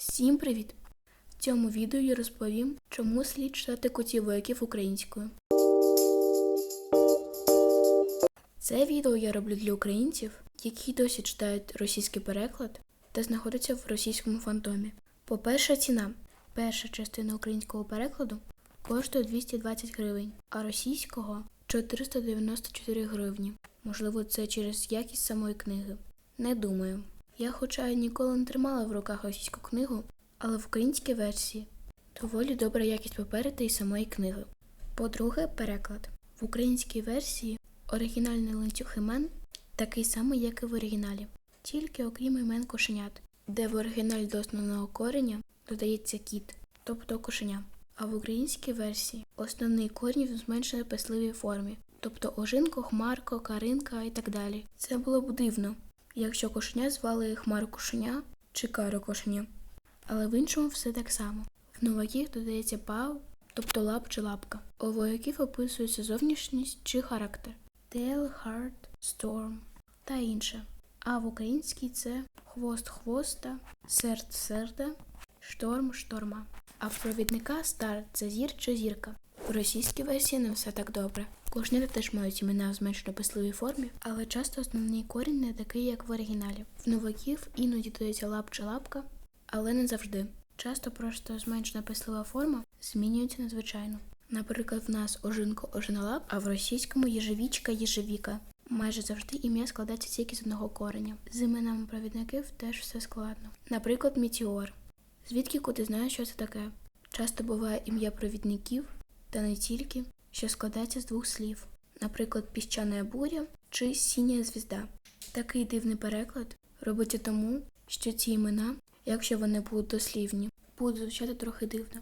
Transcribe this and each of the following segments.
Всім привіт! В цьому відео я розповім, чому слід читати котів вояків українською. Це відео я роблю для українців, які досі читають російський переклад та знаходяться в російському фантомі. По-перше, ціна. Перша частина українського перекладу коштує 220 гривень, а російського 494 гривні. Можливо, це через якість самої книги. Не думаю. Я, хоча й ніколи не тримала в руках російську книгу, але в українській версії доволі добра якість паперу та й самої книги. По-друге, переклад. В українській версії оригінальний ланцюг імен такий самий, як і в оригіналі, тільки окрім імен кошенят, де в оригіналі до основного кореня додається кіт, тобто кошеня. А в українській версії основний корінь в зменшеній писливій формі, тобто ожинко, хмарко, каринка і так далі. Це було б дивно, якщо кошеня звали хмару кошеня чи кару кошеня. Але в іншому все так само. В новаків додається пав, тобто лап чи лапка. У вояків описується зовнішність чи характер. Tail, heart, storm та інше. А в українській це хвост хвоста, серд серда, шторм шторма. А в провідника стар це зір чи зірка. В російській версії не все так добре. Кожнята теж мають імена в зменшено писливій формі, але часто основний корінь не такий, як в оригіналі. В новаків іноді додається лап чи лапка, але не завжди. Часто просто зменшена пислива форма змінюється надзвичайно. Наприклад, в нас ожинко ожинолап, а в російському єжевічка єжевіка. Майже завжди ім'я складається тільки з одного кореня. З іменами провідників теж все складно. Наприклад, мітіор. Звідки куди знаєш, що це таке? Часто буває ім'я провідників, та не тільки, що складається з двох слів, наприклад, піщана буря чи сіня звізда. Такий дивний переклад робиться тому, що ці імена, якщо вони будуть дослівні, будуть звучати трохи дивно.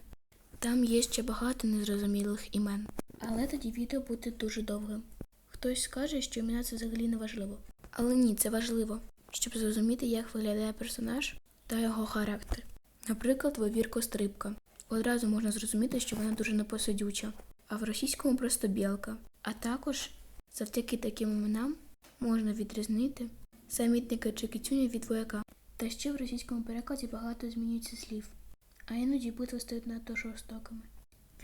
Там є ще багато незрозумілих імен, але тоді відео буде дуже довгим. Хтось скаже, що імена це взагалі не важливо. Але ні, це важливо, щоб зрозуміти, як виглядає персонаж та його характер. Наприклад, вовірко стрибка. Одразу можна зрозуміти, що вона дуже непосидюча, а в російському просто білка. А також завдяки таким іменам можна відрізнити самітника чи кицюню від вояка. Та ще в російському перекладі багато змінюється слів, а іноді битви стають надто жорстокими.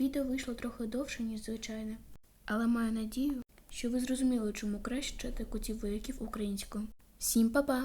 Відео вийшло трохи довше, ніж звичайне, але маю надію, що ви зрозуміли, чому краще читати котів вояків українською. Всім па-па!